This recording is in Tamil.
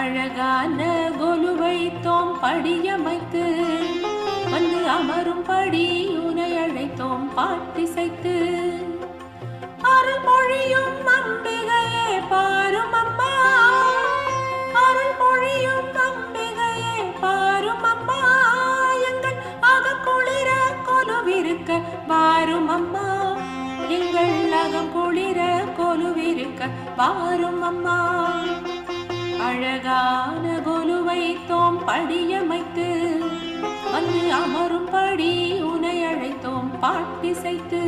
அழகான கொலுவை தோம் படியமைத்து வந்து அமரும் படி உனை அழைத்தோம் பாட்டிசைத்து. அருள் மொழியும் அம்பிகையே பாரும் அம்மா அருள் மொழியும் அம்பிகையே பாரும் அம்மா எங்கள் அகக்குளிர கொலுவிருக்க பாரும் அம்மா. எங்கள் அகம் குளிர கொலுவிருக்க பாரும் அம்மா. அழகான கொலுவை தோம் படியமைத்து வந்து அமரும்படி உனை அழைத்தோம் பாட்டிசைத்து.